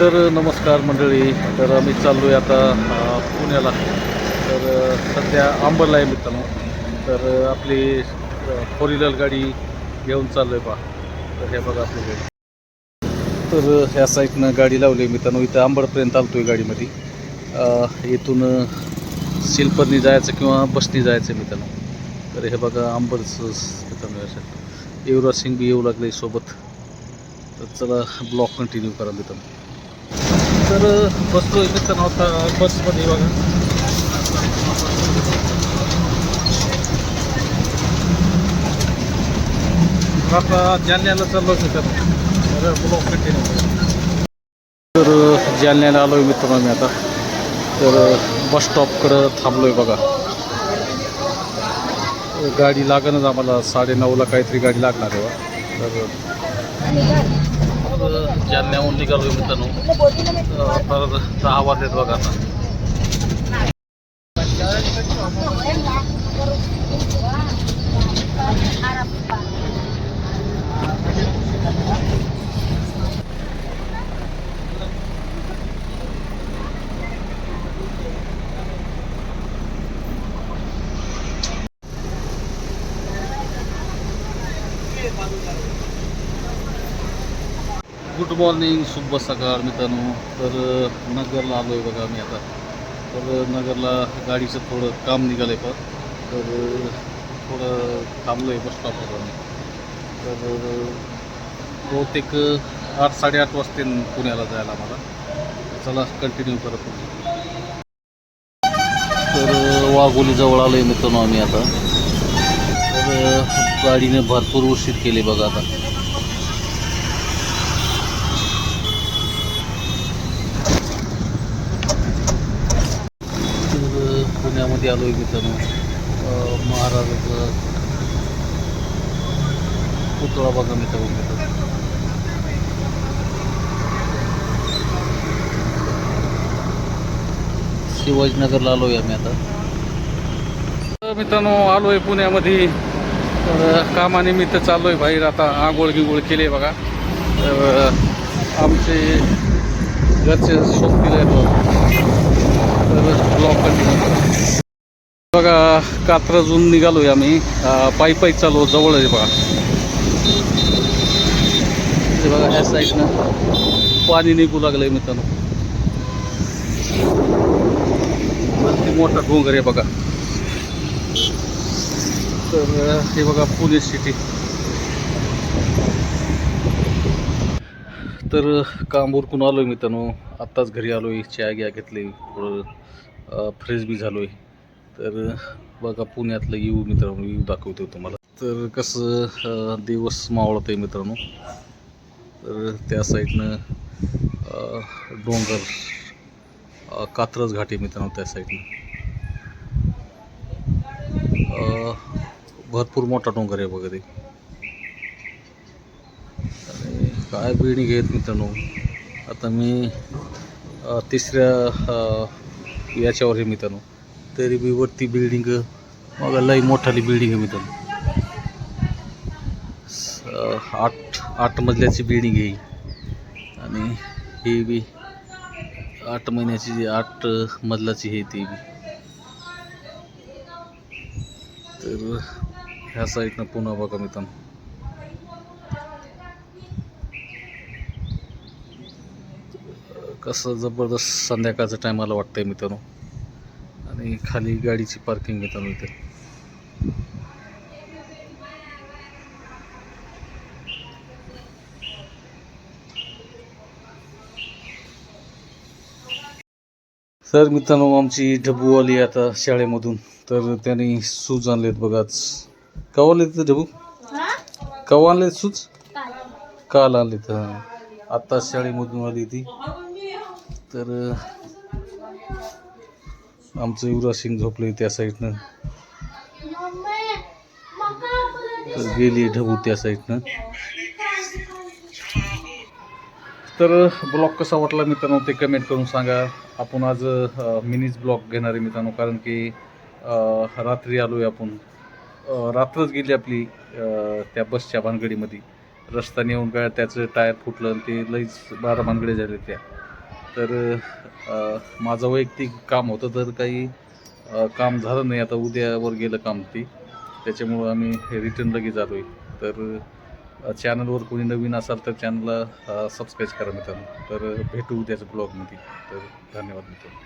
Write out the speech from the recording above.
तर नमस्कार मंडळी. तर आम्ही चाललो आहे आता पुण्याला. तर सध्या अंबरला आहे मित्रांनो. तर आपली फोर व्हीलर गाडी घेऊन चाललो आहे पा तर हे बघा आपली गाडी. तर ह्या साईडनं गाडी लावली आहे मित्रांनो. इथं अंबरपर्यंत आलतो आहे गाडीमध्ये इथून सिल्परनी जायचं किंवा बसनी जायचं आहे मित्रांनो. तर हे बघा आंबरचं मित्रांनो या युवराज सिंग बी येऊ लागले सोबत. तर चला ब्लॉक कंटिन्यू करा मित्रांनो. तर बसलो मित्रांनो आता बसमध्ये बघा. आता जालन्याला चाललो तर ब्लॉक कंटिन्यू तर जालन्याला आलो आहे मित्रांनो मी आता. तर बस स्टॉपकडं थांबलो आहे बघा. गाडी लागणच आम्हाला साडेनऊला काहीतरी गाडी लागणार आहे बा. तर जालन्याहून निघालो आहे मित्रांनो अ, तर दहा वाजलेत बघा आता गुड मॉर्निंग शुभ सकाळ मित्रांनो. तर नगरला आलो आहे बघा मी आता. तर नगरला गाडीचं थोडं काम निघालं आहे पण. तर थोडं थांबलो आहे बस स्टॉपवर आम्ही. तर बहुतेक आठ साडेआठ वाजते पुण्याला जायला मला चला कंटिन्यू करत तर वाघोलीजवळ आलो आहे मित्रांनो आम्ही आता. तर गाडीने भरपूर उशीर केली बघा आता तर मध्ये आलो आहे मित्रांनो अं, महाराजाचं पुतळा बघा मित्रांनो मित्रांनो शिवाजीनगरला आलो आहे आम्ही आता. तर मित्रांनो आलो आहे पुण्यामध्ये. तर कामानिमित्त चाललो आहे बाहेर आता. आंघोळ गिंगोळ केली आहे बघा. तर आमचे घरचे सोबतील आहेत तर ब्लॉक कंटिन्यू बघा कात्रजून निघालोय आम्ही. पायी पायी चालू जवळ आहे बघा. ते बघा ह्या साईडनं पाणी निघू लागलंय मित्रांनो. वरती मोठा डोंगर आहे बघा. तर हे बघा पुणे सिटी तर काम उरकून आलोय मित्रांनो. आत्ताच घरी आलोय चहा घ्या घेतली थोडं फ्रेश बी झालोय. तर बघा पुण्यातलं येऊ मित्रांनो येऊ दाखवतो तुम्हाला. तर कसं दिवस मावळत आहे मित्रांनो. तर त्या साईडनं डोंगर कात्रज घाट आहे मित्रांनो त्या साईडनं. भरपूर मोठा डोंगर आहे बघा ते. आणि काय बिणी घेत मित्रांनो आता मी तिसऱ्या याच्यावर आहे मित्रांनो. तरी बी वरती बिल्डिंग मग लई मोठाली बिल्डिंग आहे मित्रांनो आठ आठ मजल्याची बिल्डिंग आहे आणि ही बी आठ महिन्याची जी आठ मजलाची आहे ती बी. तर ह्या साईडनं पुन्हा बघा मित्रांनो. कसं जबरदस्त संध्याकाळचं टायमाला वाटतंय मित्रांनो. आणि खाली गाडीची पार्किंग मित्रांनो इथे. सर मित्रांनो आमची ढबू आली आता शाळेमधून. तर त्यांनी सूज आणलेत बघाच कवा आणले ते ढबू? कवा आणले सूज? काल. आणले तर आत्ता शाळेमधून आली ती. तर आमचं युवराज सिंग झोपले त्या साईडनं. तर गेली ढबू त्या साईडनं. तर ब्लॉग कसा वाटला मित्रांनो ते कमेंट करून सांगा. आपण आज मिनीज ब्लॉग घेणार आहे मित्रांनो कारण की रात्री आलो आहे आपण रात्रच गेली आपली त्या बसच्या भानगडीमध्ये. रस्त्याने येऊन काय त्याचं टायर फुटलं आणि ते लईच बारा भानगडी झाले त्या. तर माझं वैयक्तिक काम होतं तर काही काम झालं नाही. आता उद्यावर गेलं काम ती. त्याच्यामुळं आम्ही रिटर्न लगेच आलो आहे तर चॅनलवर कोणी नवीन असाल तर चॅनलला सबस्क्राईब करा मित्रांनो. तर भेटू उद्याच्या ब्लॉगमध्ये तर धन्यवाद मित्रांनो.